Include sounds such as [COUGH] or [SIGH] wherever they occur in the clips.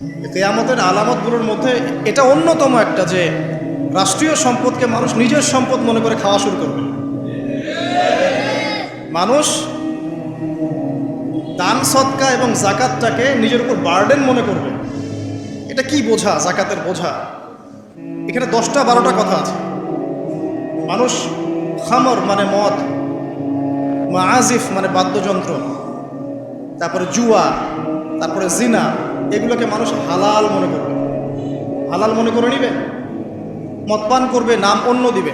কেয়ামতের আলামতগুলোর মধ্যে এটা অন্যতম একটা যে রাষ্ট্রীয় সম্পদকে মানুষ নিজের সম্পদ মনে করে খাওয়া শুরু করবে। মানুষ দান, সৎকা এবং জাকাতটাকে নিজের উপর বার্ডেন মনে করবে। এটা কি বোঝা? জাকাতের বোঝা। এখানে দশটা, বারোটা কথা আছে। মানুষ খামর মানে মদ মাজিফ মানে বাদ্যযন্ত্র, তারপরে জুয়া, তারপরে জিনা এগুলোকে মানুষ হালাল মনে করবে। হালাল মনে করে নিবে? মদপান করবে, নাম অন্য দিবে।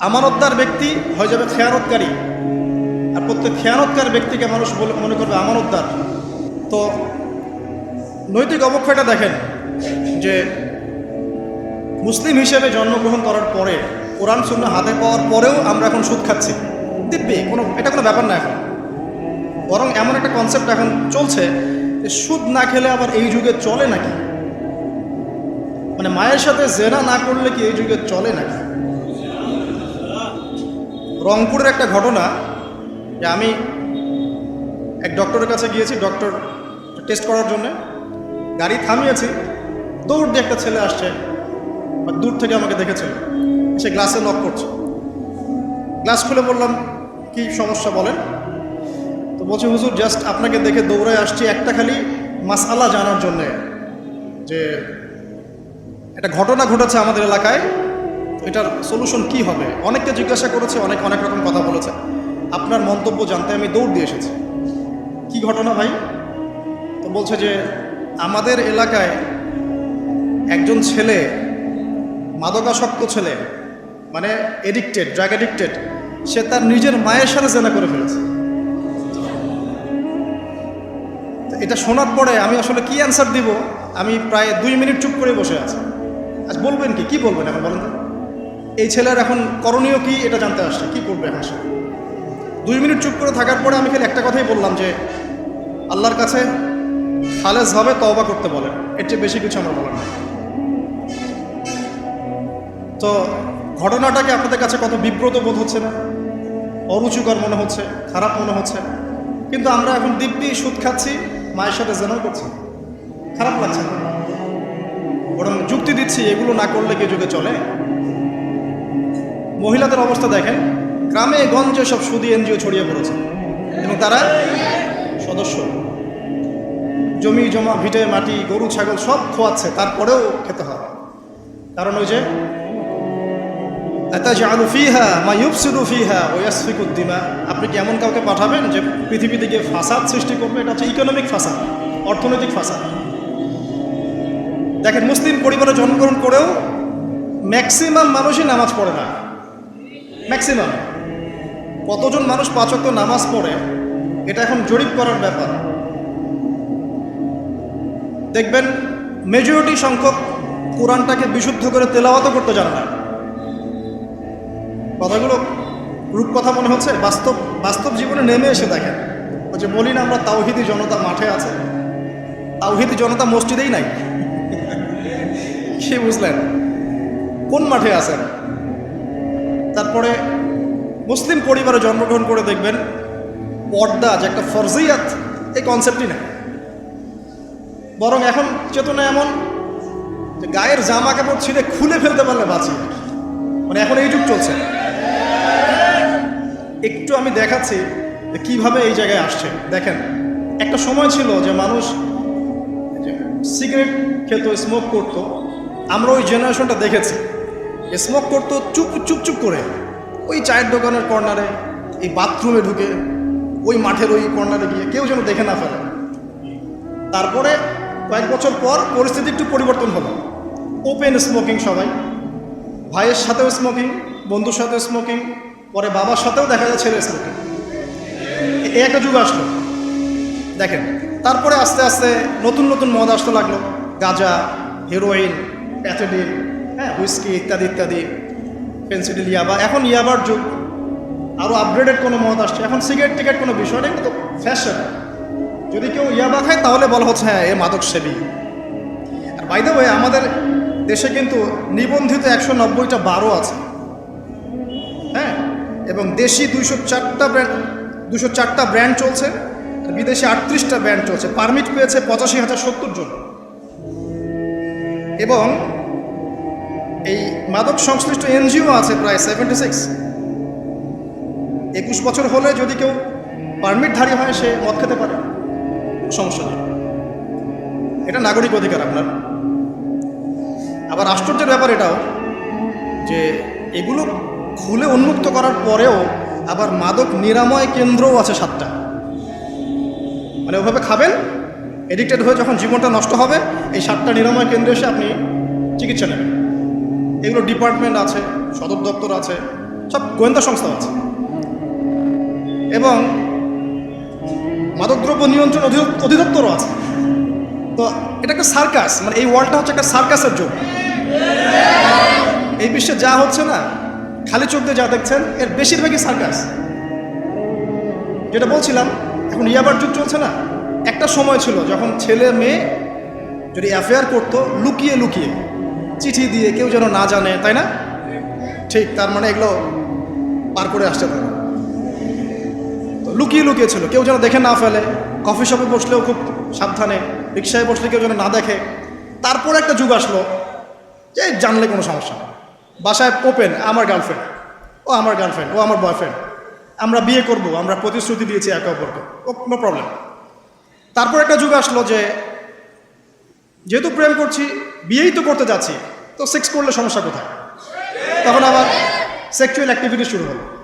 আমানতদার ব্যক্তি হয়ে যাবে খেয়ানতকারী। আর প্রত্যেক খেয়ানতকার ব্যক্তিকে মানুষ বলে মনে করবে আমানতদার। তো নৈতিক অবক্ষয়টা দেখেন যে মুসলিম হিসেবে জন্মগ্রহণ করার পরে কোরআন শূন্য হাতে পাওয়ার পরেও আমরা এখন সুদ খাচ্ছি। দিব্যি, কোনো এটা কোনো ব্যাপার না এখন। বরং এমন একটা কনসেপ্ট এখন চলছে সুদ না খেলে আবার এই যুগে চলে নাকি? মানে মায়ের সাথে জেনা না করলে কি এই যুগে চলে নাকি? রংপুরের একটা ঘটনা, যে আমি এক ডক্টরের কাছে গিয়েছি, ডক্টর টেস্ট করার জন্য। গাড়ি থামিয়েছি, দৌড় দিয়ে একটা ছেলে আসছে দূর থেকে আমাকে দেখেছিল। সে গ্লাসে লক করছে। গ্লাস খুলে বললাম, কি সমস্যা বলেন? বলছে, হুজুর জাস্ট আপনাকে দেখে দৌড়ায় আসছি একটা খালি মাসালা জানার জন্যে যে একটা ঘটনা ঘটেছে আমাদের এলাকায়, এটার সলিউশন কি হবে? অনেককে জিজ্ঞাসা করেছে, অনেক অনেক রকম কথা বলেছে। আপনার মন্তব্য জানতে আমি দৌড় দিয়ে এসেছি। কি ঘটনা ভাই? তো বলছে যে, আমাদের এলাকায় একজন ছেলে, মাদকাসক্ত ছেলে মানে এডিক্টেড ড্রাগ এডিক্টেড সে তার নিজের মায়ের সাথে জেনা করে ফেলেছে। এটা শোনার পরে আমি আসলে কি অ্যান্সার দিব? আমি প্রায় দুই মিনিট চুপ করে বসে আছি। আজ বলবেন কি? কি বলবেন এখন বলেন এই ছেলের এখন করণীয় কি? এটা জানতে আসছে। কি করবে এখন সে? দুই মিনিট চুপ করে থাকার পরে আমি খালি একটা কথাই বললাম যে, আল্লাহর কাছে খালেজভাবে তওবা করতে বলেন। এর চেয়ে বেশি কিছু আমার বলার নেই। তো ঘটনাটাকে আপনাদের কাছে কত বিব্রত বোধ হচ্ছে না? অরুচিকর মনে হচ্ছে, খারাপ মনে হচ্ছে। কিন্তু আমরা এখন দিব্যি সুদ খাচ্ছি। মায়ের সাথে জেনাও করছি। খারাপ লাগছে না। বরং যুক্তি দিচ্ছি, এগুলো না করলে কি যুগে চলে? মহিলাদের অবস্থা দেখেন, গ্রামে গঞ্জে সব সুদি এনজিও ছড়িয়ে পড়েছে। এবং তারা সদস্য। জমি, জমা, ভিটে, মাটি, গরু, ছাগল সব খোয়াচ্ছে, তারপরেও খেতে হয়। কারণ ওই যে আপনি কি এমন কাউকে পাঠাবেন যে পৃথিবীতে গিয়ে ফাসাদ সৃষ্টি করবে? এটা হচ্ছে ইকোনমিক ফাসাদ, অর্থনৈতিক ফাসাদ। দেখেন, মুসলিম পরিবারে জন্মগ্রহণ করেও ম্যাক্সিমাম মানুষই নামাজ পড়ে না। ম্যাক্সিমাম কতজন মানুষ পাঁচক্ত নামাজ পড়ে? এটা এখন জরিপ করার ব্যাপার। দেখবেন মেজরিটি সংখ্যক কোরআনটাকে বিশুদ্ধ করে তেলাওয়াত করতে জানে না। কথাগুলো রূপকথা মনে হচ্ছে? বাস্তব বাস্তব জীবনে নেমে এসে দেখেন। যে বলি না আমরা তাওহিদি জনতা মাঠে আছে। তাওহিদি জনতা মসজিদেই নাই। [LAUGHS] সে বুঝলেন? কোন মাঠে আছেন? তারপরে মুসলিম পরিবারে জন্মগ্রহণ করে দেখবেন, পর্দা যে একটা ফরজিয়াত, এই কনসেপ্টই নেই। বরং এখন চেতনা এমন যে গায়ের জামা কাপড় ছিঁড়ে খুলে ফেলতে পারলে বাঁচি মানে এখন এই যুগ চলছে। একটু আমি দেখাচ্ছি যে কীভাবে এই জায়গায় আসছে। দেখেন, একটা সময় ছিল যে মানুষ সিগারেট খেত, স্মোক করতো। আমরা ওই জেনারেশনটা দেখেছি। স্মোক করতো চুপ চুপ চুপ করে। ওই চায়ের দোকানের কর্নারে, এই বাথরুমে ঢুকে, ওই মাঠের ওই কর্নারে গিয়ে কেউ যেন দেখে না ফেলে। তারপরে কয়েক বছর পর পরিস্থিতি একটু পরিবর্তন হলো। ওপেন স্মোকিং সবাই। ভাইয়ের সাথেও স্মোকিং বন্ধুর সাথেও স্মোকিং পরে বাবার সাথেও দেখা যায় ছেলে স্মোকিং এই একটা যুগ আসলো। দেখেন, তারপরে আস্তে আস্তে নতুন নতুন মদ আসতে লাগল। গাঁজা হেরোইন প্যাথেডিন হ্যাঁ হুইস্কি ইত্যাদি ইত্যাদি পেন্সিডিল ইয়াবা এখন ইয়াবার যুগ। আরও আপগ্রেডেড কোনো মদ আসছে। এখন সিগারেট টিকেট কোনো বিষয় নেই, কিন্তু ফ্যাশন যদি কেউ ইয়াবা খায়, তাহলে বলা হচ্ছে হ্যাঁ এ মাদক সেবী আর বাইদে ওয়ে আমাদের দেশে কিন্তু নিবন্ধিত একশো নব্বইটা বারো আছে। এবং দেশি দুইশো চারটা ব্র্যান্ড দুশো চারটা ব্র্যান্ড চলছে বিদেশি আটত্রিশটা ব্র্যান্ড চলছে। পারমিট পেয়েছে পঁচাশি হাজার সত্তর জন। এবং এই মাদক সংশ্লিষ্ট এনজিও আছে প্রায় সেভেন্টি সিক্স একুশ বছর হলে যদি কেউ পারমিটধারী হয়, সে মদ খেতে পারে। সমস্যা নেই। এটা নাগরিক অধিকার আপনার। আবার আশ্চর্যের ব্যাপার এটাও যে এগুলো খুলে উন্মুক্ত করার পরেও আবার মাদক নিরাময় কেন্দ্রও আছে সাতটা। মানে ওভাবে খাবেন এডিক্টেড হয়ে যখন জীবনটা নষ্ট হবে, এই সাতটা নিরাময় কেন্দ্রে এসে আপনি চিকিৎসা নেবেন। এগুলো ডিপার্টমেন্ট আছে, সদর দপ্তর আছে, সব গোয়েন্দা সংস্থা আছে। এবং মাদকদ্রব্য নিয়ন্ত্রণ অধি- অধিদপ্তরও আছে। তো এটা একটা সার্কাস মানে এই ওয়ার্ল্ডটা হচ্ছে একটা সার্কাসের যুগ। এই বিশ্বে যা হচ্ছে না খালি চোখ দিয়ে যা দেখছেন, এর বেশিরভাগই সার্কাস যেটা বলছিলাম, এখন ইয়াবার যুগ চলছে না? একটা সময় ছিল যখন ছেলে মেয়ে যদি অ্যাফেয়ার করতো, লুকিয়ে লুকিয়ে, চিঠি দিয়ে কেউ যেন না জানে, তাই না? ঠিক, তার মানে এগুলো পার করে আসতে পারে। তো লুকিয়ে লুকিয়ে ছিল, কেউ যেন দেখে না ফেলে কফি শপে বসলেও খুব সাবধানে, রিক্সায় বসলে কেউ যেন না দেখে। তারপর একটা যুগ আসলো, যে জানলে কোনো সমস্যা নেই। বাসায় ওপেন আমার গার্লফ্রেন্ড ও আমার গার্লফ্রেন্ড ও আমার বয়ফ্রেন্ড আমরা বিয়ে করব, আমরা প্রতিশ্রুতি দিয়েছি একে অপরকে। ও, কোনো প্রবলেম তারপর একটা যুগ আসলো যে, যেহেতু প্রেম করছি, বিয়েই তো করতে যাচ্ছি, তো সেক্স করলে সমস্যা কোথায়? তখন আবার সেক্সুয়াল অ্যাক্টিভিটি শুরু হলো।